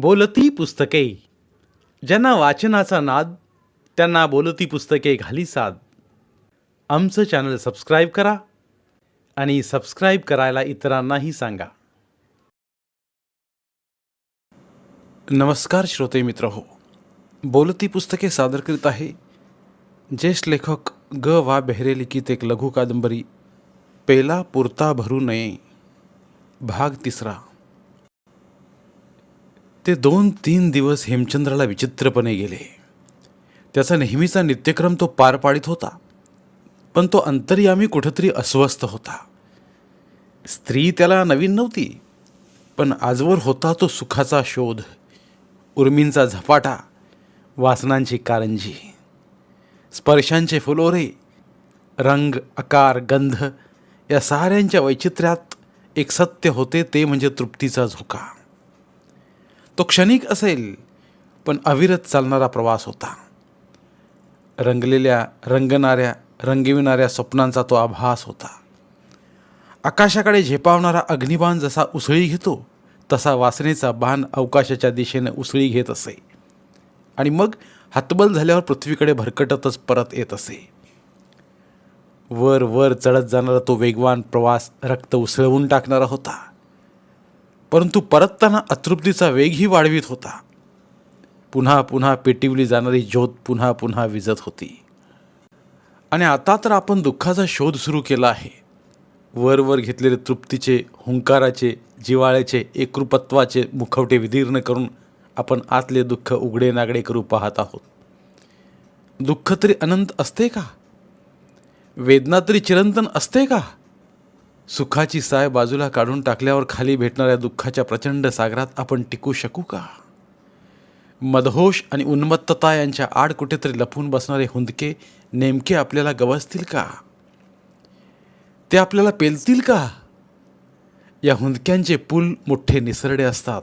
बोलती पुस्तके. ज्यांना वाचनाचा नाद त्यांना बोलती पुस्तके घाली साद. आमचं चॅनल सबस्क्राईब करा आणि सबस्क्राईब करायला इतरांनाही सांगा. नमस्कार श्रोते मित्र हो बोलती पुस्तके सादर करीत आहे ज्येष्ठ लेखक ग. वा. बेहरे लिखित एक लघु कादंबरी पेला पुरता भरू नये भाग तिसरा. ते दोन तीन दिवस हेमचंद्राला विचित्रपणे गेले. त्याचा नेहमीचा नित्यक्रम तो पार पाडित होता पण तो अंतर्यामी कुठंतरी अस्वस्थ होता. स्त्री त्याला नवीन नव्हती पण आजवर होता तो सुखाचा शोध उर्मींचा झपाटा वासनांची कारंजी स्पर्शांचे फुलोरे रंग आकार गंध या साऱ्यांच्या वैचित्र्यात एक सत्य होते ते म्हणजे तृप्तीचा झोका. तो क्षणिक असेल पण अविरत चालणारा प्रवास होता. रंगलेल्या रंगणाऱ्या रंगविणाऱ्या स्वप्नांचा तो आभास होता. आकाशाकडे झेपावणारा अग्निबाण जसा उसळी घेतो तसा वासनेचा बाण अवकाशाच्या दिशेने उसळी घेत असे. आणि मग हातबल झाल्यावर पृथ्वीकडे भरकटतच परत येत असे. वर वर चढत जाणारा तो वेगवान प्रवास रक्त उसळवून टाकणारा होता. परंतु परतताना अतृप्तीचा वेगही वाढवित होता. पुन्हा पुन्हा पेटिवली जाणारी ज्योत पुन्हा पुन्हा विजत होती. आणि आता तर आपण दुःखाचा शोध सुरू केला आहे. वरवर घेतलेले तृप्तीचे हुंकाराचे जिवाळ्याचे एकरूपत्वाचे मुखवटे विदीर्ण करून आपण आतले दुःख उघडे नागडे करू पाहत आहोत. दुःख तरी अनंत असते का? वेदना तरी चिरंतन असते का? सुखाची साय बाजूला काढून टाकल्यावर खाली भेटणाऱ्या दुःखाच्या प्रचंड सागरात आपण टिकू शकू का? मदहोश आणि उन्मत्तता यांच्या आड कुठेतरी लपून बसणारे हुंदके नेमके आपल्याला गवसतील का? ते आपल्याला पेलतील का? या हुंदक्यांचे पूल मोठे निसरडे असतात.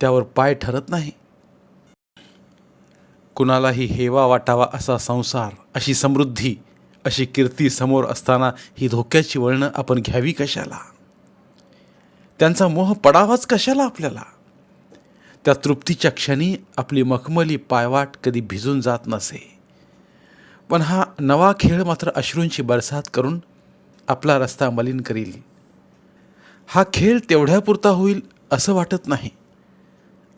त्यावर पाय ठरत नाही. कुणालाही हेवा वाटावा असा संसार अशी समृद्धी अशी कीर्ती समोर असताना ही धोक्याची वळणं आपण घ्यावी कशाला? त्यांचा मोह पडावाच कशाला आपल्याला? त्या तृप्तीच्या क्षणी आपली मखमली पायवाट कधी भिजून जात नसे. पण हा नवा खेळ मात्र अश्रूंची बरसात करून आपला रस्ता मलिन करील. हा खेळ तेवढ्यापुरता होईल असं वाटत नाही.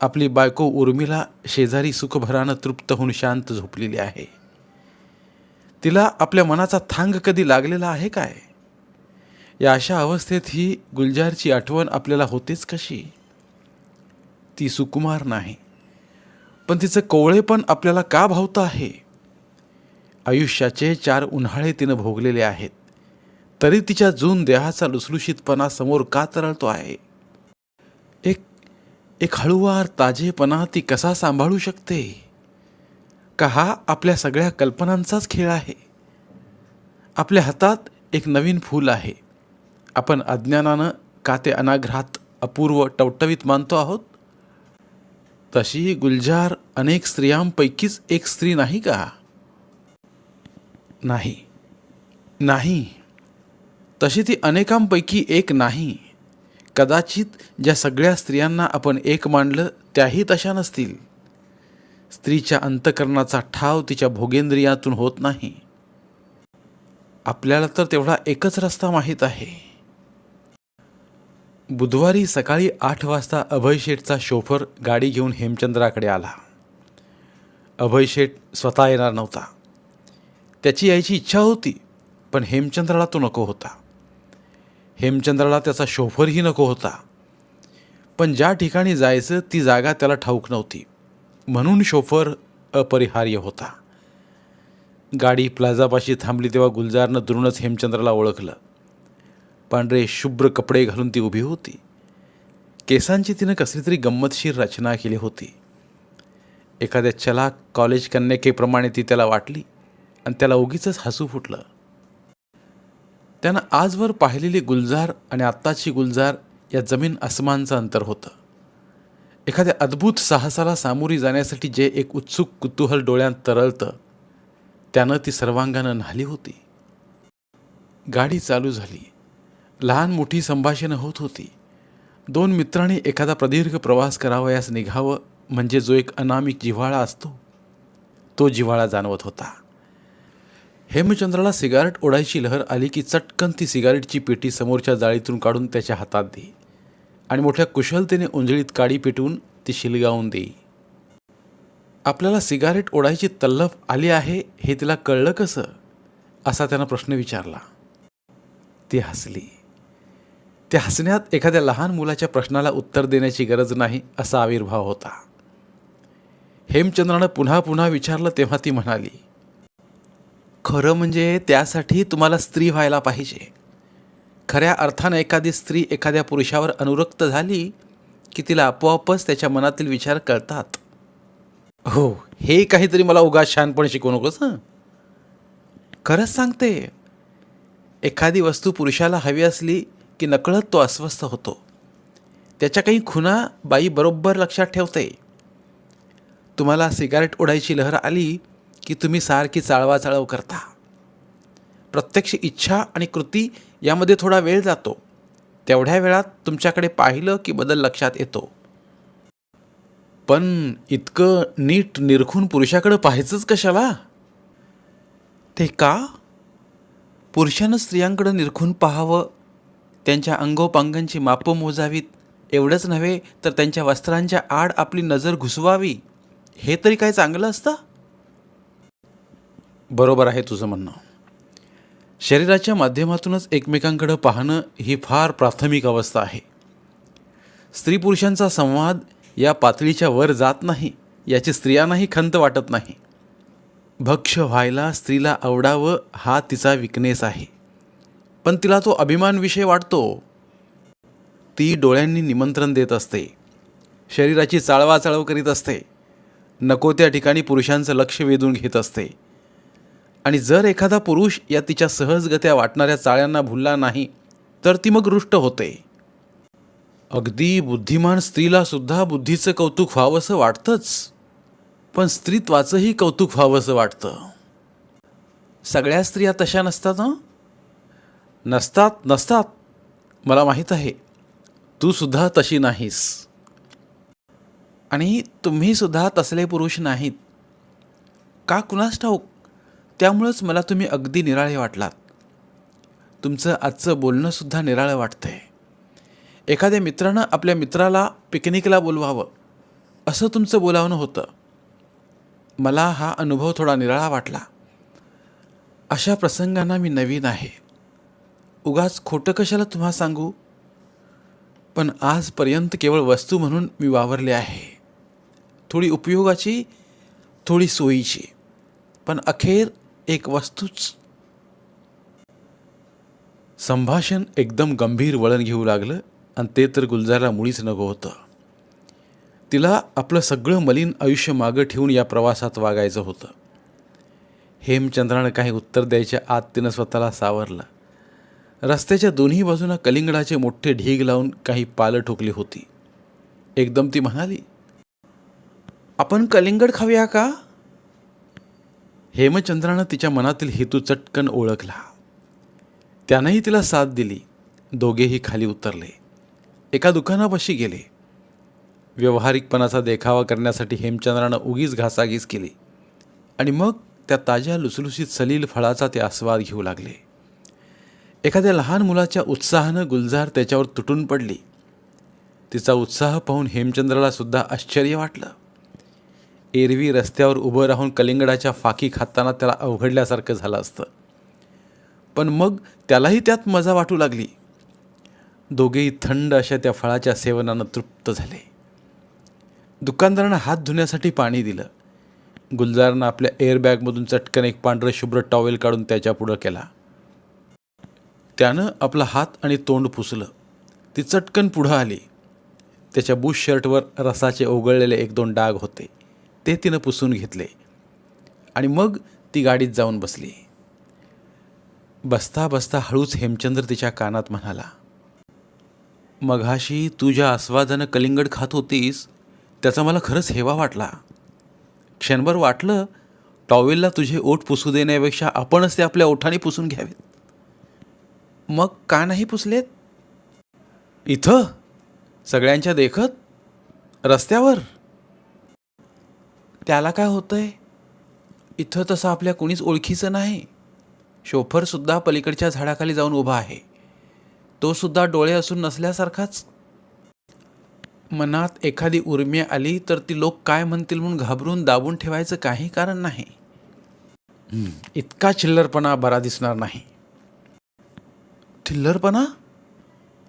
आपली बायको उर्मिला शेजारी सुखभरानं तृप्त होऊन शांत झोपलेली आहे. तिला आपल्या मनाचा थांग कधी लागलेला आहे काय? या अशा अवस्थेत ही गुलजारची आठवण आपल्याला होतेच कशी? ती सुकुमार नाही. पण तिचं कोवळेपण आपल्याला का भावतं आहे? आयुष्याचे चार उन्हाळे तिनं भोगलेले आहेत. तरी तिच्या जून देहाचा लुसलुशीतपणा समोर का तरळतो आहे? एक एक हळुवार ताजेपणा ती कसा सांभाळू शकते? का हा आपल्या सगळ्या कल्पनांचाच खेळ आहे. आपल्या हातात एक नवीन फूल आहे. आपण अज्ञानानं का ते अनाघ्रात अपूर्व टवटवीत मानतो आहोत? तशी गुलजार अनेक स्त्रियांपैकीच एक स्त्री नाही का? नाही. नाही. तशी ती अनेकांपैकी एक नाही. कदाचित ज्या सगळ्या स्त्रियांना आपण एक मांडलं त्याही तशा नसतील. स्त्रीच्या अंतकरणाचा ठाव तिच्या भोगेंद्रियातून होत नाही. आपल्याला तर तेवढा एकच रस्ता माहीत आहे. बुधवारी सकाळी आठ वाजता अभय शेठचा शोफर गाडी घेऊन हेमचंद्राकडे आला. अभय शेठ स्वतः येणार नव्हता. त्याची यायची इच्छा होती पण हेमचंद्राला तो नको होता. हेमचंद्राला त्याचा शोफरही नको होता. पण ज्या ठिकाणी जायचं ती जागा त्याला ठाऊक नव्हती. म्हणून शोफर अपरिहार्य होता. गाडी प्लाझापाशी थांबली तेव्हा गुलजारनं दुरूनच हेमचंद्राला ओळखलं. पांढरे शुभ्र कपडे घालून ती उभी होती. केसांची तिनं कसली तरी गंमतशीर रचना केली होती. एखाद्या चलाक कॉलेज कन्यकेप्रमाणे ती त्याला वाटली आणि त्याला उगीच हसू फुटलं. त्यानं आजवर पाहिलेली गुलजार आणि आत्ताची गुलजार या जमीन अस्मानचं अंतर होतं. एखाद्या अद्भुत साहसाला सामोरी जाण्यासाठी जे एक उत्सुक कुतूहल डोळ्यात तरळतं त्यानं ती सर्वांगानं न्हाली होती. गाडी चालू झाली. लहान मोठी संभाषणं होत होती. दोन मित्रांनी एखादा प्रदीर्घ प्रवास करावयास निघावं म्हणजे जो एक अनामिक जिव्हाळा असतो तो जिव्हाळा जाणवत होता. हेमचंद्राला सिगारेट ओढायची लहर आली की चटकन ती सिगारेटची पेटी समोरच्या जाळीतून काढून त्याच्या हातात दे. आणि मोठ्या कुशलतेने उंजळीत काडी पेटवून ती शिलगावून देई. आपल्याला सिगारेट ओढायची तल्लफ आली आहे हे तिला कळलं कसं? असा त्यानं प्रश्न विचारला. ती हसली. त्या हसण्यात एखाद्या लहान मुलाच्या प्रश्नाला उत्तर देण्याची गरज नाही असा आविर्भाव होता. हेमचंद्रानं पुन्हा पुन्हा विचारलं तेव्हा ती म्हणाली खरं म्हणजे त्यासाठी तुम्हाला स्त्री व्हायला पाहिजे. खऱ्या अर्थानं एखादी स्त्री एखाद्या पुरुषावर अनुरक्त झाली की तिला आपोआपच त्याच्या मनातील विचार कळतात. हो हे काहीतरी मला उगाच छानपण शिकवू नकोस हं. खरंच सांगते एखादी वस्तू पुरुषाला हवी असली की नकळत तो अस्वस्थ होतो. त्याच्या काही खुणा बाई बरोबर लक्षात ठेवते. तुम्हाला सिगारेट ओढायची लहर आली की तुम्ही सारखी चाळवाचाळव करता. प्रत्यक्ष इच्छा आणि कृती यामध्ये थोडा वेळ जातो. तेवढ्या वेळात तुमच्याकडे पाहिलं की बदल लक्षात येतो. पण इतकं नीट निरखून पुरुषाकडे पाहायचंच कशाला? ते का? पुरुषानं स्त्रियांकडं निरखून पाहावं त्यांच्या अंगोपांगांची मापं मोजावीत एवढंच नव्हे तर त्यांच्या वस्त्रांच्या आड आपली नजर घुसवावी हे तरी काय चांगलं असतं? बरोबर आहे तुझं म्हणणं. शरीराच्या माध्यमातूनच एकमेकांकडं पाहणं ही फार प्राथमिक अवस्था आहे. स्त्री पुरुषांचा संवाद या पातळीच्या वर जात नाही याची स्त्रियांनाही खंत वाटत नाही. भक्ष व्हायला स्त्रीला आवडावं हा तिचा विकनेस आहे. पण तिला तो अभिमान विषय वाटतो. ती डोळ्यांनी निमंत्रण देत असते. शरीराची चाळवाचाळव करीत असते. नको त्या ठिकाणी पुरुषांचं लक्ष वेधून घेत असते. आणि जर एखादा पुरुष या तिच्या सहजगत्या वाटणाऱ्या चाळ्यांना भुलला नाही तर ती मग रुष्ट होते. अगदी बुद्धिमान स्त्रीला सुद्धा बुद्धीचं कौतुक व्हावंसं वाटतंच पण स्त्रीत्वाचंही कौतुक व्हावंसं वाटतं. सगळ्या स्त्रिया तशा नसतात ना नसतात नसतात. मला माहीत आहे तू सुद्धा तशी नाहीस. आणि तुम्ही सुद्धा तसले पुरुष नाहीत. का कुणास ठाऊक? त्यामुळंच मला तुम्ही अगदी निराळे वाटलात. तुमचं आजचं बोलणंसुद्धा निराळं वाटतंय. एखाद्या मित्रानं आपल्या मित्राला पिकनिकला बोलवावं असं तुमचं बोलावणं होतं. मला हा अनुभव थोडा निराळा वाटला. अशा प्रसंगांना मी नवीन आहे. उगाच खोटं कशाला तुम्हा सांगू? पण आजपर्यंत केवळ वस्तू म्हणून मी वावरले आहे. थोडी उपयोगाची थोडी सोयीची. पण अखेर एक वस्तूच. संभाषण एकदम गंभीर वळण घेऊ लागलं आणि ते तर गुलजारला मुळीच नको होतं. तिला आपलं सगळं मलिन आयुष्य मागं ठेवून या प्रवासात वागायचं होतं. हेमचंद्रानं काही उत्तर द्यायच्या आत तिनं स्वतःला सावरलं. रस्त्याच्या दोन्ही बाजूंना कलिंगडाचे मोठे ढीग लावून काही पालं ठोकली होती. एकदम ती म्हणाली आपण कलिंगड खाऊया का? हेमचंद्रानं तिच्या मनातील हेतू चटकन ओळखला. त्यानंही तिला साथ दिली. दोघेही खाली उतरले. एका दुकानापाशी गेले. व्यावहारिकपणाचा देखावा करण्यासाठी हेमचंद्रानं उगीच घासाघीस केली. आणि मग त्या ताज्या लुसलुसीत सलील फळाचा ते आस्वाद घेऊ लागले. एखाद्या लहान मुलाच्या उत्साहानं गुलजार त्याच्यावर तुटून पडली. तिचा उत्साह पाहून हेमचंद्राला सुद्धा आश्चर्य वाटलं. एरवी रस्त्यावर उभं राहून कलिंगडाच्या फाकी खाताना त्याला अवघडल्यासारखं झालं असतं. पण मग त्यालाही त्यात मजा वाटू लागली. दोघेही थंड अशा त्या फळाच्या सेवनानं तृप्त झाले. दुकानदारानं हात धुण्यासाठी पाणी दिलं. गुलजारनं आपल्या एअरबॅगमधून चटकन एक पांढरं शुभ्र टॉवेल काढून त्याच्या पुढं केला. त्यानं आपला हात आणि तोंड पुसलं. ती चटकन पुढं आली. त्याच्या बुश शर्टवर रसाचे ओघळलेले एक दोन डाग होते. ते तिनं पुसून घेतले. आणि मग ती गाडीत जाऊन बसली. बसता बसता हळूच हेमचंद्र तिच्या कानात म्हणाला मघाशी तू ज्या आस्वादानं कलिंगड खात होतीस त्याचा मला खरंच हेवा वाटला. क्षणभर वाटलं टॉवेलला तुझे ओठ पुसू देण्यापेक्षा आपणच ते आपल्या ओठाने पुसून घ्यावेत. मग का नाही पुसलेत? इथं? सगळ्यांच्या देखत? रस्त्यावर? त्याला काय होतंय? इथं तसं आपल्या कुणीच ओळखीचं नाही. शोफरसुद्धा पलीकडच्या झाडाखाली जाऊन उभा आहे. तो सुद्धा डोळे असून नसल्यासारखाच. मनात एखादी उर्मी आली तर ती लोक काय म्हणतील म्हणून घाबरून दाबून ठेवायचं काही कारण नाही. इतका चिल्लरपणा बरा दिसणार नाही. थिल्लरपणा?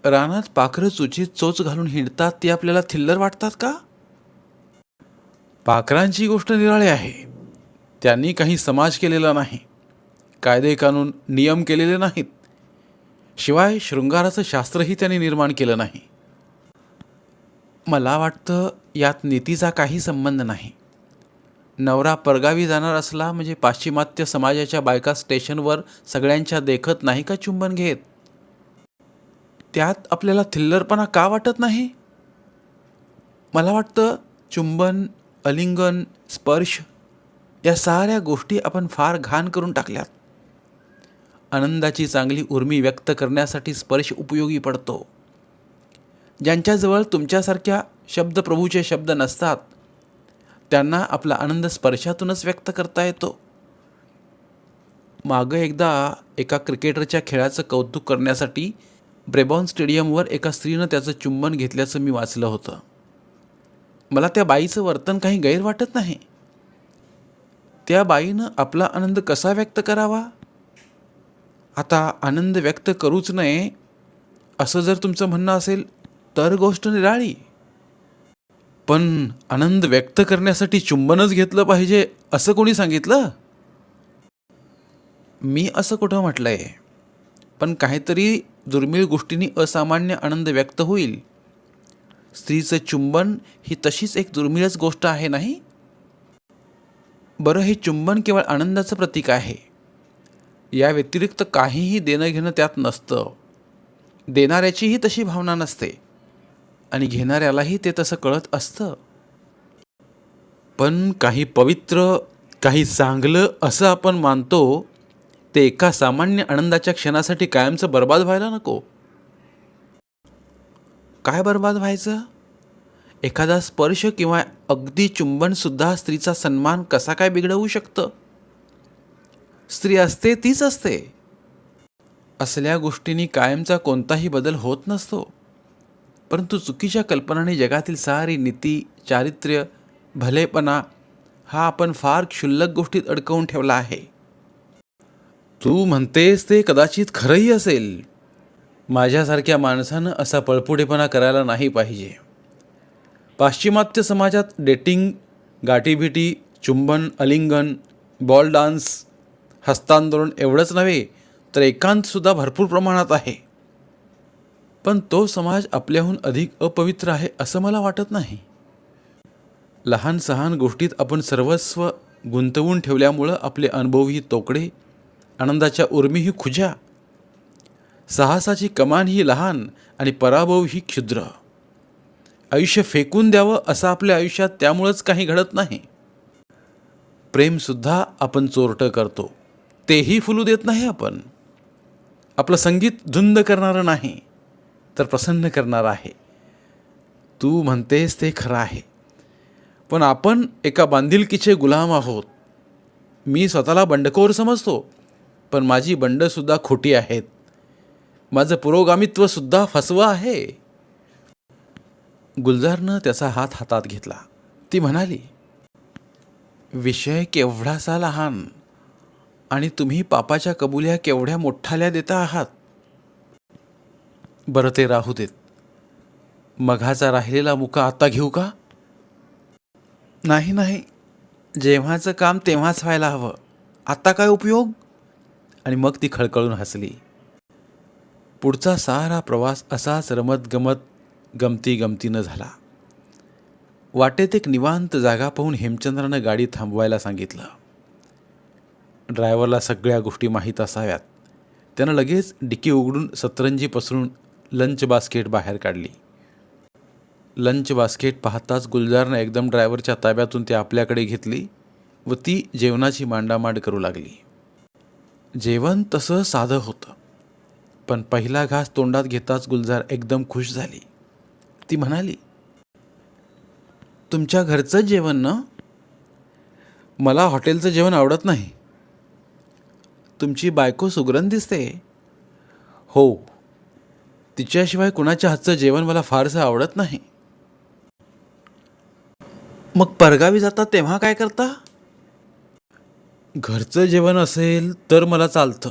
रानात पाखरं चुचीत चोच घालून हिंडतात ती आपल्याला थिल्लर वाटतात का? पाखरांची गोष्ट निराळी आहे. त्यांनी काही समाज केलेला नाही. कायदे कानून नियम केलेले नाहीत. शिवाय शृंगाराचं शास्त्रही त्यांनी निर्माण केलं नाही. मला वाटतं यात नीतीचा काही संबंध नाही. नवरा परगावी जाणार असला म्हणजे पाश्चिमात्य समाजाच्या बायका स्टेशनवर सगळ्यांच्या देखत नाही का चुंबन घेत? त्यात आपल्याला थिल्लरपणा का वाटत नाही? मला वाटतं चुंबन अलिंगन स्पर्श या साऱ्या गोष्टी आपण फार घाण करून टाकल्यात. आनंदाची चांगली उर्मी व्यक्त करण्यासाठी स्पर्श उपयोगी पडतो. ज्यांच्याजवळ तुमच्यासारख्या शब्दप्रभूचे शब्द नसतात त्यांना आपला आनंद स्पर्शातूनच व्यक्त करता येतो. मागं एकदा एका क्रिकेटरच्या खेळाचं कौतुक करण्यासाठी ब्रेबॉन स्टेडियमवर एका स्त्रीनं त्याचं चुंबन घेतल्याचं मी वाचलं होतं. मला त्या बाईचं वर्तन काही गैर वाटत नाही. त्या बाईनं आपला आनंद कसा व्यक्त करावा? आता आनंद व्यक्त करूच नये असं जर तुमचं म्हणणं असेल तर गोष्ट निराळी. पण आनंद व्यक्त करण्यासाठी चुंबनच घेतलं पाहिजे असं कोणी सांगितलं? मी असं कुठं म्हटलंय? पण काहीतरी दुर्मिळ गोष्टींनी असामान्य आनंद व्यक्त होईल. स्त्रीचं चुंबन ही तशीच एक दुर्मिळच गोष्ट आहे नाही? बरं हे चुंबन केवळ आनंदाचं प्रतीक आहे. या व्यतिरिक्त काहीही देणं घेणं त्यात नसतं. देणाऱ्याचीही तशी भावना नसते. आणि घेणाऱ्यालाही ते तसं कळत असतं. पण काही पवित्र काही चांगलं असं आपण मानतो ते एका सामान्य आनंदाच्या क्षणासाठी कायमचं बर्बाद व्हायला नको. काय बर्बाद व्हायचं? एखादा स्पर्श किंवा अगदी चुंबनसुद्धा स्त्रीचा सन्मान कसा काय बिघडवू शकतं? स्त्री असते तीच असते. असल्या गोष्टींनी कायमचा कोणताही बदल होत नसतो. परंतु चुकीच्या कल्पनाने जगातील सारी नीती चारित्र्य भलेपणा हा आपण फार क्षुल्लक गोष्टीत अडकवून ठेवला आहे. तू म्हणतेस ते कदाचित खरंही असेल. माझ्यासारख्या माणसानं असा पळपुटेपणा करायला नाही पाहिजे. पाश्चिमात्य समाजात डेटिंग गाठीभिटी चुंबन अलिंगन बॉल डान्स हस्तांदोलन एवढंच नव्हे तर एकांतसुद्धा भरपूर प्रमाणात आहे. पण तो समाज आपल्याहून अधिक अपवित्र आहे असं मला वाटत नाही. लहान सहान गोष्टीत आपण सर्वस्व गुंतवून ठेवल्यामुळं आपले अनुभवही तोकडे आनंदाच्या उर्मीही खुज्या. साहसाची कमान ही लहान आणि पराभव ही क्षुद्र. आयुष्य फेकून द्यावं असं आपल्या आयुष्यात त्यामुळंच काही घडत नाही. प्रेमसुद्धा आपण चोरटं करतो. तेही फुलू देत नाही आपण. आपलं संगीत धुंद करणारं नाही तर प्रसन्न करणारं आहे. तू म्हणतेस ते खरं आहे. पण आपण एका बांधिलकीचे गुलाम आहोत. मी स्वतःला बंडखोर समजतो पण माझी बंडसुद्धा खोटी आहेत. माझं पुरोगामित्वसुद्धा फसवं आहे. गुलजारनं त्याचा हात हातात घेतला. ती म्हणाली विषय केवढासा लहान आणि तुम्ही पापाच्या कबुल्या केवढ्या मोठाल्या देता आहात. बरं ते राहू देत. मघाचा राहिलेला मुका आता घेऊ का? नाही नाही. जेव्हाचं काम तेव्हाच व्हायला हवं. आत्ता काय उपयोग? आणि मग ती खळखळून हसली. पुढचा सारा प्रवास असाच रमत गमत गमती गमतीनं झाला. वाटेत एक निवांत जागा पाहून हेमचंद्रानं गाडी थांबवायला सांगितलं. ड्रायव्हरला सगळ्या गोष्टी माहीत असाव्यात. त्यानं लगेच डिकी उघडून सतरंजी पसरून लंच बास्केट बाहेर काढली. लंच बास्केट पाहताच गुलजारनं एकदम ड्रायव्हरच्या ताब्यातून ती आपल्याकडे घेतली व ती जेवणाची मांडामांड करू लागली. जेवण तसं साधं होतं. पण पहिला घास तोंडात घेताच गुलजार एकदम खुश झाली. ती म्हणाली तुमच्या घरचं जेवण ना? मला हॉटेलचं जेवण आवडत नाही. तुमची बायको सुगरण दिसते. हो. तिच्याशिवाय कुणाच्या हातचं जेवण मला फारसं आवडत नाही. मग परगावी जाता तेव्हा काय करता? घरचं जेवण असेल तर मला चालतं.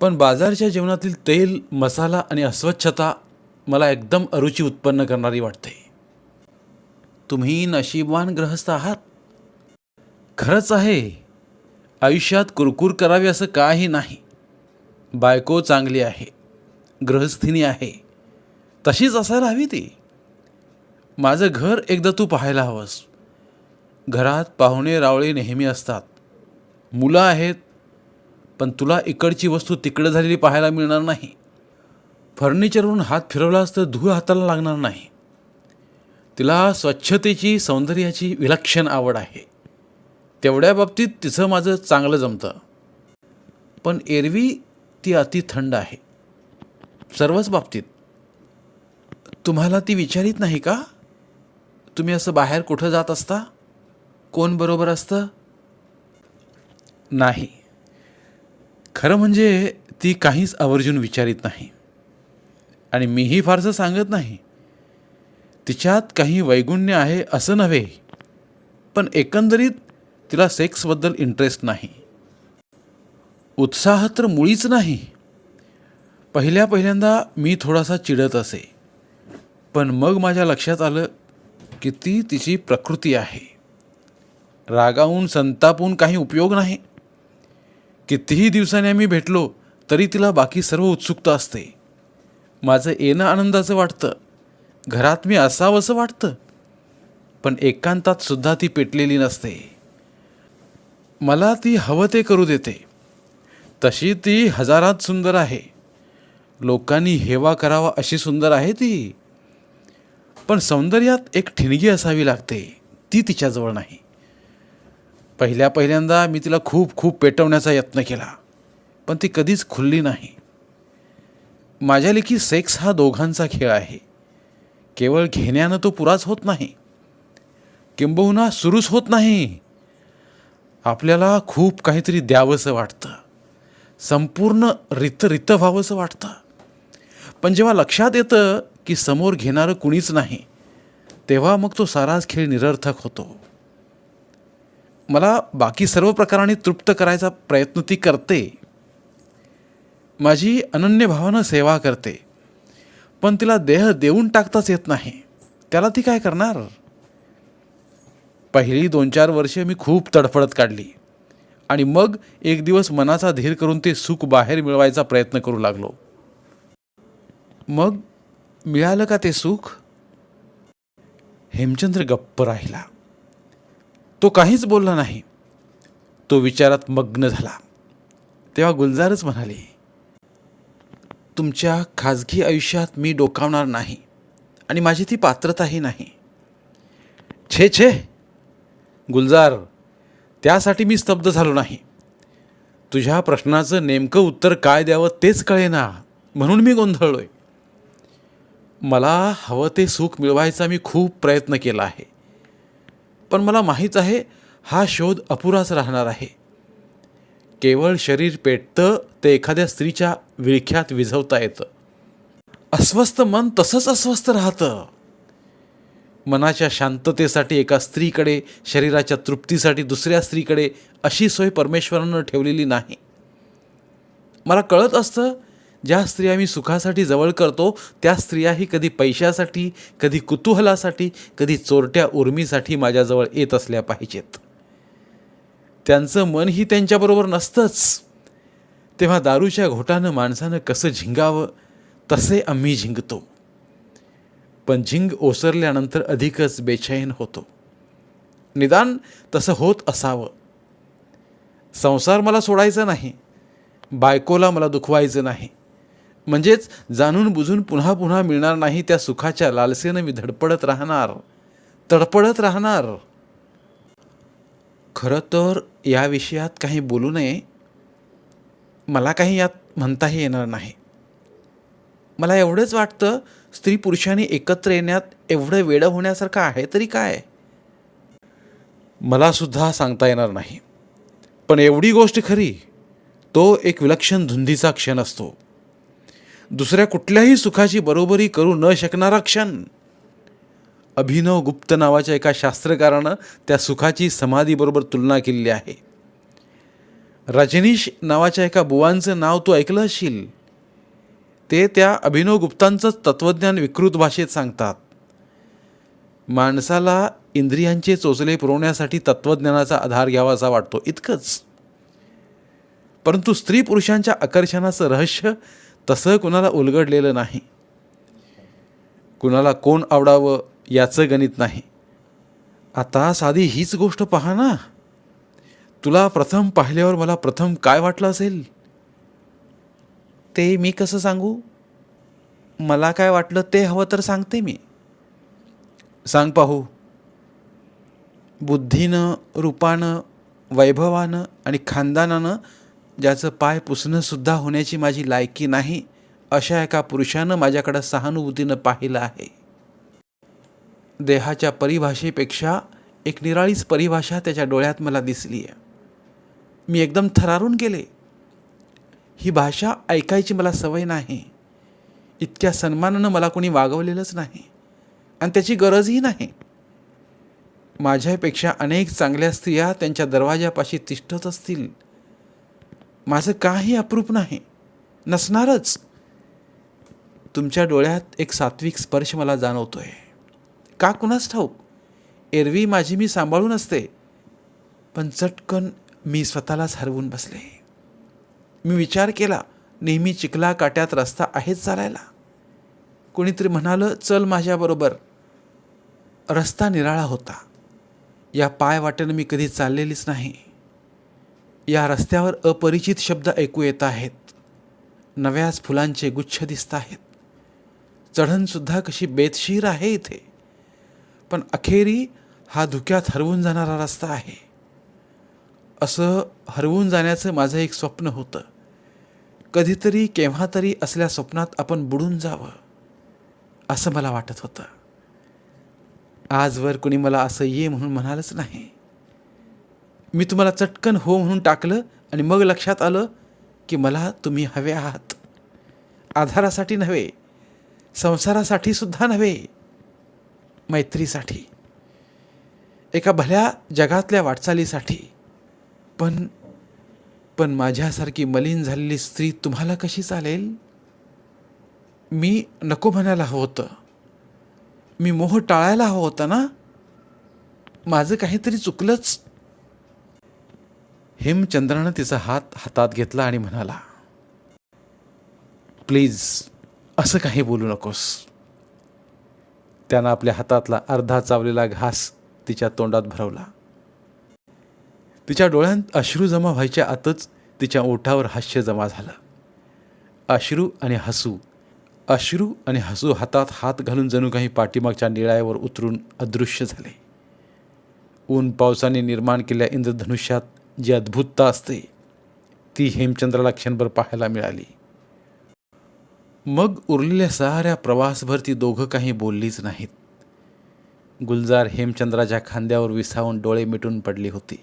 पण बाजारच्या जेवणातील तेल मसाला आणि अस्वच्छता मला एकदम अरुची उत्पन्न करणारी वाटते. तुम्ही नशीबवान ग्रहस्थ आहात. खरंच आहे. आयुष्यात कुरकुर करावी असं काही नाही. बायको चांगली आहे. गृहस्थीनी आहे. तशीच असायला हवी ती. माझं घर एकदा तू पाहायला हवंस. घरात पाहुणे रावळे नेहमी असतात. मुलं आहेत पण तुला इकडची वस्तू तिकडं झालेली पाहायला मिळणार नाही. फर्निचरवरून हात फिरवलास तर धूळ हाताला लागणार नाही. तिला स्वच्छतेची सौंदर्याची विलक्षण आवड आहे. तेवढ्या बाबतीत तिचं माझं चांगलं जमतं. पण एरवी ती अति थंड आहे. सर्वच बाबतीत. तुम्हाला ती विचारित नाही का? तुम्ही असं बाहेर कुठं जात असता? कोण बरोबर असतं? नाही. खरं म्हणजे ती काहीच आवर्जून विचारित नाही. आणि मीही फारसं सांगत नाही. तिच्यात काही वैगुण्य आहे असं नव्हे पण एकंदरीत तिला सेक्सबद्दल इंटरेस्ट नाही. उत्साह तर मुळीच नाही. पहिल्या पहिल्यांदा मी थोडासा चिडत असे पण मग माझ्या लक्षात आलं की ती तिची प्रकृती आहे. रागावून संतापून काही उपयोग नाही. कितीही दिवसांनी आम्ही भेटलो तरी तिला बाकी सर्व उत्सुकता असते. माझं येणं आनंदाचं वाटतं. घरात मी असावंसं वाटतं. पण एकांतात सुद्धा ती पेटलेली नसते. मला ती हवं ते करू देते. तशी ती हजारात सुंदर आहे. लोकांनी हेवा करावा अशी सुंदर आहे ती. पण सौंदर्यात एक ठिणगी असावी लागते. ती तिच्याजवळ नाही. पहिल्या पहिल्यांदा मी तिला खूप खूप पेटवण्याचा यत्न केला पण ती कधीच खुलली नाही. माझ्या लेखी सेक्स हा दोघांचा खेळ आहे. केवळ घेण्यानं तो पुराच होत नाही. किंबहुना सुरूच होत नाही. आपल्याला खूप काहीतरी द्यावंसं वाटतं. संपूर्ण रित रित व्हावंसं वाटतं. पण जेव्हा लक्षात येतं की समोर घेणारं कुणीच नाही तेव्हा मग तो साराच खेळ निरर्थक होतो. मला बाकी सर्व प्रकाराने तृप्त करायचा प्रयत्न ती करते. माझी अनन्य भावानं सेवा करते. पण तिला देह देऊन टाकताच येत नाही. त्याला ती काय करणार? पहिली दोन चार वर्षे मी खूप तडफडत काढली. आणि मग एक दिवस मनाचा धीर करून ते सुख बाहेर मिळवायचा प्रयत्न करू लागलो. मग मिळालं का ते सुख? हेमचंद्र गप्प राहिला. तो काहीच बोलला नाही. तो विचारात मग्न झाला. तेव्हा गुलजारच म्हणाले तुमच्या खाजगी आयुष्यात मी डोकावणार नाही आणि माझी ती पात्रताही नाही. छे छे गुलजार त्यासाठी मी स्तब्ध झालो नाही. तुझ्या प्रश्नाचं नेमकं उत्तर काय द्यावं तेच कळेना म्हणून मी गोंधळलोय. मला हवं ते सुख मिळवायचा मी खूप प्रयत्न केला आहे. पण मला माहीत आहे हा शोध अपुराच राहणार आहे. केवळ शरीर पेटतं ते एखाद्या स्त्रीच्या विळख्यात विझवता येतं. अस्वस्थ मन तसंच अस्वस्थ राहतं. मनाच्या शांततेसाठी एका स्त्रीकडे शरीराच्या तृप्तीसाठी दुसऱ्या स्त्रीकडे अशी सोय परमेश्वरानं ठेवलेली नाही. मला कळत असतं ज्या स्त्रिया मी सुखासाठी जवळ करतो त्या स्त्रियाही कधी पैशासाठी कधी कुतूहलासाठी कधी चोरट्या उर्मीसाठी माझ्याजवळ येत असल्या पाहिजेत. त्यांचं मनही त्यांच्याबरोबर नसतंच. तेव्हा दारूच्या घोटानं माणसानं कसं झिंगावं तसे आम्ही झिंगतो. पण झिंग ओसरल्यानंतर अधिकच बेचैन होतो. निदान तसं होत असावं. संसार मला सोडायचा नाही. बायकोला मला दुखवायचं नाही. म्हणजेच जाणून बुजून पुन्हा पुन्हा मिळणार नाही त्या सुखाच्या लालसेनं मी धडपडत राहणार. तडपडत राहणार. खरं तर या विषयात काही बोलू नये. मला काही यात म्हणताही येणार नाही. मला एवढंच वाटतं स्त्री पुरुषांनी एकत्र येण्यात एवढं वेडं होण्यासारखं आहे तरी काय? मलासुद्धा सांगता येणार नाही. पण एवढी गोष्ट खरी तो एक विलक्षण धुंदीचा क्षण असतो. दुसऱ्या कुठल्याही सुखाची बरोबरी करू न शकणारा क्षण. अभिनव गुप्त नावाच्या एका शास्त्रकारानं त्या सुखाची समाधीबरोबर तुलना केलेली आहे. रजनीश नावाच्या एका बुवांचं नाव तू ऐकलं असशील ते त्या अभिनव गुप्तांचंच तत्त्वज्ञान विकृत भाषेत सांगतात. माणसाला इंद्रियांचे चोचले पुरवण्यासाठी तत्त्वज्ञानाचा आधार घ्यावासा वाटतो इतकंच. परंतु स्त्री पुरुषांच्या आकर्षणाचं रहस्य तसं कुणाला उलगडलेलं नाही. कुणाला कोण आवडावं याचं गणित नाही. आता साधी हीच गोष्ट पहा ना. तुला प्रथम पाहिल्यावर मला प्रथम काय वाटलं असेल? ते मी कसं सांगू? मला काय वाटलं ते हवं तर सांगते मी. सांग पाहू. बुद्धीनं रूपानं वैभवानं आणि खानदानानं ज्याचं पाय पुसणंसुद्धा होण्याची माझी लायकी नाही अशा एका पुरुषानं माझ्याकडं सहानुभूतीनं पाहिलं आहे. देहाच्या परिभाषेपेक्षा एक निराळीच परिभाषा त्याच्या डोळ्यात मला दिसली आहे मी एकदम थरारून गेले. ही भाषा ऐकायची मला सवय नाही. इतक्या सन्मानानं मला कोणी वागवलेलंच नाही. आणि त्याची गरजही नाही. माझ्यापेक्षा अनेक चांगल्या स्त्रिया त्यांच्या दरवाजापाशी तिष्ठत असतील. माझं काही अप्रूप नाही. नसणारच. तुमच्या डोळ्यात एक सात्विक स्पर्श मला जाणवतोय. का कुणास ठाऊक? एरवी माझी मी सांभाळून असते. पण चटकन मी स्वतःलाच हरवून बसले. मी विचार केला नेहमी चिखला काट्यात रस्ता आहेच चालायला. कोणीतरी म्हणालं चल माझ्याबरोबर. रस्ता निराळा होता. या पाय वाटेनं मी कधी चाललेलीच नाही. या रस्त्यावर अपरिचित शब्द ऐकू येत आहेत. नव्याच फुलांचे गुच्छ दिसत आहेत. चढणसुद्धा कशी बेतशीर आहे इथे. पण अखेरी हा धुक्यात हरवून जाणारा रस्ता आहे. असं हरवून जाण्याचं माझं एक स्वप्न होतं. कधीतरी केव्हा तरी असल्या स्वप्नात आपण बुडून जावं असं मला वाटत होतं. आजवर कुणी मला असं ये म्हणून म्हणालंच नाही. मी तुम्हाला चटकन हो म्हणून टाकलं आणि मग लक्षात आलं की मला तुम्ही हवे आहात. आधारासाठी नव्हे संसारासाठी सुद्धा नव्हे मैत्रीसाठी. एका भल्या जगातल्या वाटचालीसाठी. पण पण माझ्यासारखी मलिन झालेली स्त्री तुम्हाला कशी चालेल? मी नको म्हणायला हवं होतं. मी मोह टाळायला हवं होतं ना? माझं काहीतरी चुकलंच. हेमचंद्रानं तिचा हात हातात घेतला आणि म्हणाला प्लीज असं काही बोलू नकोस. त्यानं आपल्या हातातला अर्धा चावलेला घास तिच्या तोंडात भरवला. तिच्या डोळ्यांत अश्रू जमा व्हायच्या आतच तिच्या ओठावर हास्य जमा झालं. अश्रू आणि हसू अश्रू आणि हसू हातात हात घालून जणू काही पाठीमागच्या निळ्यावर उतरून अदृश्य झाले. ऊन पावसाने निर्माण केलेल्या इंद्रधनुष्यात जी अद्भुतता असते ती हेमचंद्राला क्षणभर पाहायला मिळाली. मग उरलेल्या साऱ्या प्रवासभर ती दोघं काही बोललीच नाहीत. गुलजार हेमचंद्राच्या खांद्यावर विसावून डोळे मिटून पडली होती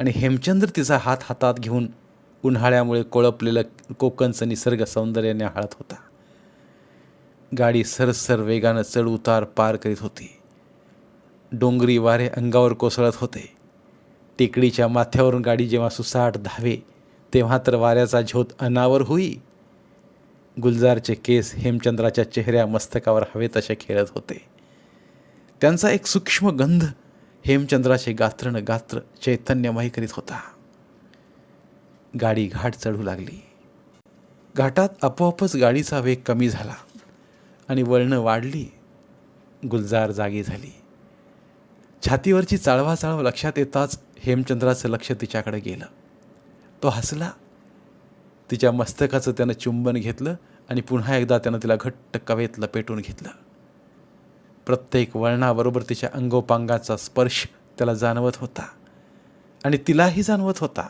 आणि हेमचंद्र तिचा हात हातात घेऊन उन्हाळ्यामुळे कोळपलेलं कोकणचं निसर्ग सौंदर्याने हाळत होता. गाडी सरसर वेगानं चढ उतार पार करीत होती. डोंगरी वारे अंगावर कोसळत होते. टेकडीच्या माथ्यावरून गाडी जेव्हा सुसाट धावे तेव्हा तर वाऱ्याचा झोत अनावर होई. गुलजारचे केस हेमचंद्राच्या चेहऱ्या मस्तकावर हवे तसे खेळत होते. त्यांचा एक सूक्ष्म गंध हेमचंद्राचे गात्रण गात्र चैतन्यमय करीत होता. गाडी घाट चढू लागली. घाटात आपोआपच गाडीचा वेग कमी झाला आणि वळणं वाढली. गुलजार जागी झाली. छातीवरची चाळवा चाळव लक्षात येताच हेमचंद्राचं लक्ष तिच्याकडे गेलं. तो हसला. तिच्या मस्तकाचं त्यानं चुंबन घेतलं आणि पुन्हा एकदा त्यानं तिला घट्ट कवेत लपेटून घेतलं. प्रत्येक वळणाबरोबर तिच्या अंगोपांगाचा स्पर्श त्याला जाणवत होता आणि तिलाही जाणवत होता.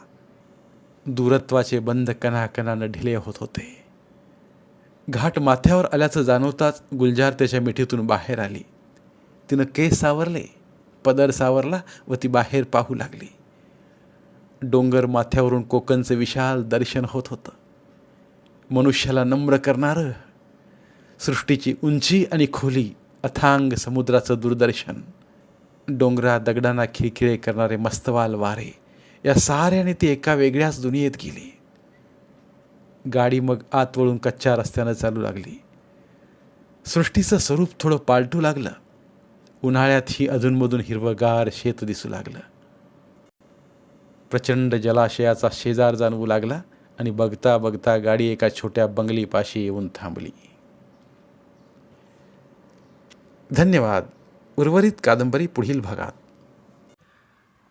दूरत्वाचे बंध कणाकणानं ढिले होत होते. घाट माथ्यावर आल्याचं जाणवताच गुलजार त्याच्या मिठीतून बाहेर आली. तिनं केस सावरले. पदर सावरला व ती बाहेर पाहू लागली. डोंगर माथ्यावरून कोकणचं विशाल दर्शन होत होतं. मनुष्याला नम्र करणारं सृष्टीची उंची आणि खोली अथांग समुद्राचं दूरदर्शन डोंगरा दगडांना खिळखिळे करणारे मस्तवाल वारे या साऱ्याने ती एका वेगळ्याच दुनियेत गेली. गाडी मग आत वळून कच्च्या रस्त्यानं चालू लागली. सृष्टीचं स्वरूप थोडं पालटू लागलं. उन्हाळ्यात ही अधूनमधून हिरवगार शेत दिसू लागलं. प्रचंड जलाशयाचा शेजार जाणवू लागला आणि बघता बघता गाडी एका छोट्या बंगलीपाशी येऊन थांबली. धन्यवाद. उर्वरित कादंबरी पुढील भागात.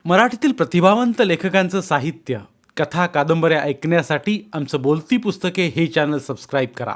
मराठीतील प्रतिभावंत लेखकांचं साहित्य कथा कादंबऱ्या ऐकण्यासाठी आमचं बोलती पुस्तके हे चॅनल सबस्क्राईब करा.